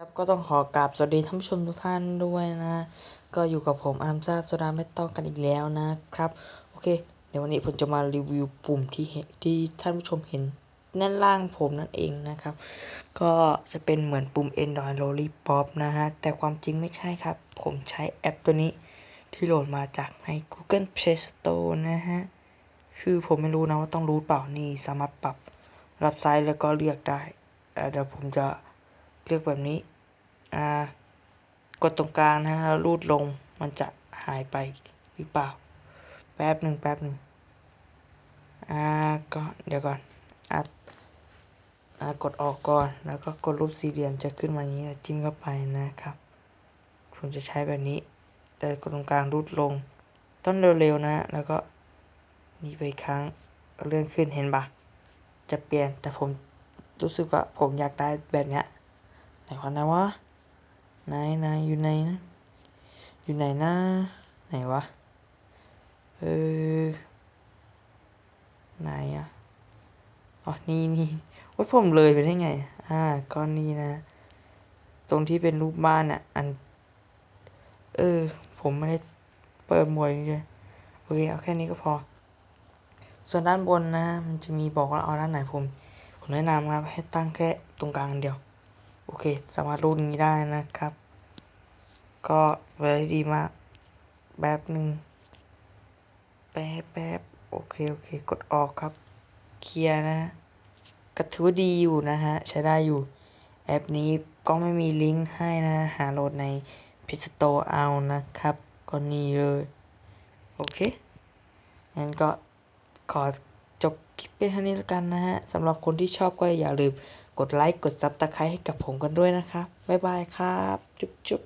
ครับก็ต้องขอกราบสวัสดีท่านผู้ชมทุกท่านด้วยนะ ก็อยู่กับผมอาร์มซาโซดาไม่ต้องกันอีกแล้วนะครับ โอเค เดี๋ยววันนี้ผมจะมารีวิวปุ่มที่ที่ท่านผู้ชมเห็นด้านล่างผมนั่นเองนะครับ ก็จะเป็นเหมือนปุ่ม Android Lollipop นะฮะ แต่ความจริงไม่ใช่ครับ ผมใช้แอปตัวนี้ที่โหลดมาจากใน Google Play Store นะฮะ คือผมไม่รู้นะว่าต้องรู้เปล่านี่สามารถปรับรับไซส์แล้วก็เลือกได้เดี๋ยวผมจะ เลือกแบบนี้อ่ากดตรงกลางนะฮะแล้วรูดลงมันจะหายไปหรือเปล่า แป๊บหนึ่งแป๊บหนึ่งอ่าก็เดี๋ยวก่อนอะอ่ากดออกก่อนแล้วก็กดรูปสี่เหลี่ยมจะขึ้นมาอย่างนี้จิ้มเข้าไปนะครับ ผมจะใช้แบบนี้ แต่กดตรงกลางรูดลง ต้นเร็วๆนะ แล้วก็นี่ไปครั้งเลื่อนขึ้นเห็นปะจะเปลี่ยนแต่ผมรู้สึกว่าผมอยากได้แบบเนี้ย ไหนวะไหนวะไหนไหนอยู่ไหนนะอยู่ไหนนะไหนวะเออไหนอะอ๋อนี่นี่ว่าผมเลยไปได้ไง อ่าก้อนนี้นะ ตรงที่เป็นรูปบ้านอะ อัน เออ ผมไม่ได้เปิดหมวดนี้เลยโอเคเอาแค่นี้ก็พอ ส่วนด้านบนนะ มันจะมีบอกว่าเอาด้านไหนผม ผมแนะนำครับให้ตั้งแค่ตรงกลางเดียว โอเค สามารถรูดนี้ได้นะครับ ก็เวลาดีมากแบบหนึ่งแป๊บแป๊บโอเค โอเค กดออกครับ เคลียร์นะก็ถือว่าดีอยู่นะฮะ ใช้ได้อยู่ แอปนี้ก็ไม่มีลิงก์ให้นะ หาโหลดในพิสโตเอานะครับ ก็นี่เลย โอเคงั้นก็ขอจบคลิปเป็นเท่านี้แล้วกันนะฮะสำหรับคนที่ชอบก็อย่าลืม กดไลค์ กดซับตะไคร้ให้กับผมกันด้วยนะครับ บ๊ายบายครับ จุ๊บจุ๊บ